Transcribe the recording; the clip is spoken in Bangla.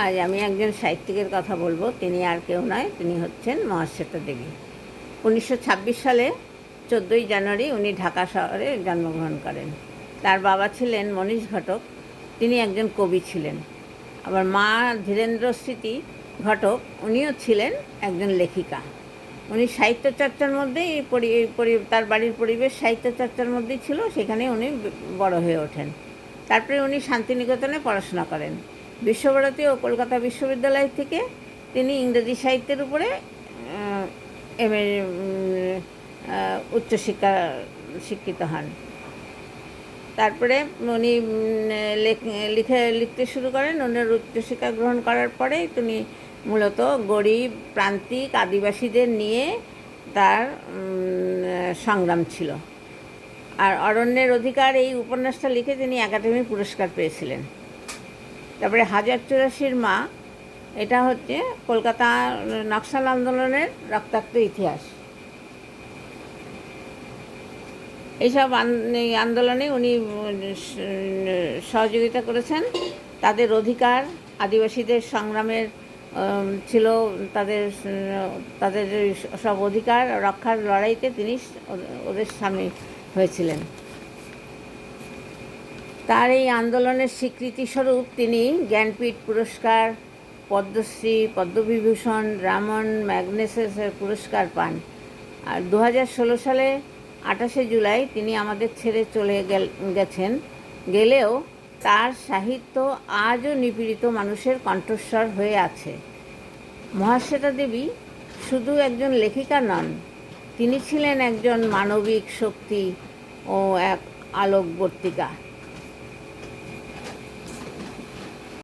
আজ আমি একজন সাহিত্যিকের কথা বলব। তিনি আর কেউ নয়, তিনি হচ্ছেন মহাশ্বেতা দেবী। উনিশশো ছাব্বিশ সালে চোদ্দোই জানুয়ারি উনি ঢাকা শহরে জন্মগ্রহণ করেন। তার বাবা ছিলেন মনীষ ঘটক, তিনি একজন কবি ছিলেন। আবার মা ধীরেন্দ্র স্মৃতি ঘটক, উনিও ছিলেন একজন লেখিকা। উনি সাহিত্য চর্চার মধ্যেই তার বাড়ির পরিবেশ সাহিত্য চর্চার মধ্যেই ছিল সেখানে উনি বড় হয়ে ওঠেন। তারপরে উনি শান্তিনিকেতনে পড়াশোনা করেন। বিশ্বভারতী ও কলকাতা বিশ্ববিদ্যালয় থেকে তিনি ইংরেজি সাহিত্যের উপরে এম এ উচ্চশিক্ষা শিক্ষিত হন। তারপরে উনি লেখ- লিখে, লিখতে শুরু করেন। ওনার উচ্চশিক্ষা গ্রহণ করার পরে তিনি মূলত গরিব, প্রান্তিক, আদিবাসীদের নিয়ে তার সংগ্রাম ছিল। আর অরণ্যের অধিকার এই উপন্যাসটা লিখে তিনি একাডেমি পুরস্কার পেয়েছিলেন। তারপরে হাজার চুরাশির মা, এটা হচ্ছে কলকাতা নকশাল আন্দোলনের রক্তাক্ত ইতিহাস। এইসব এই আন্দোলনে উনি সহযোগিতা করেছেন। তাদের অধিকার, আদিবাসীদের সংগ্রামের ছিল তাদের তাদের সব অধিকার রক্ষার লড়াইতে তিনি ওদের- ওদের সামনে হয়েছিলেন। তার এই আন্দোলনের স্বীকৃতিস্বরূপ তিনি জ্ঞানপীঠ পুরস্কার, পদ্মশ্রী, পদ্মবিভূষণ, রামন ম্যাগনেসেসের পুরস্কার পান। আর দু সালে আঠাশে জুলাই তিনি আমাদের ছেড়ে চলে গেছেন। গেলেও তার সাহিত্য আজও নিপীড়িত মানুষের কণ্ঠস্বর হয়ে আছে। মহাশ্বেতা দেবী শুধু একজন লেখিকা নন, তিনি ছিলেন একজন মানবিক শক্তি ও এক আলোকবর্তিকা।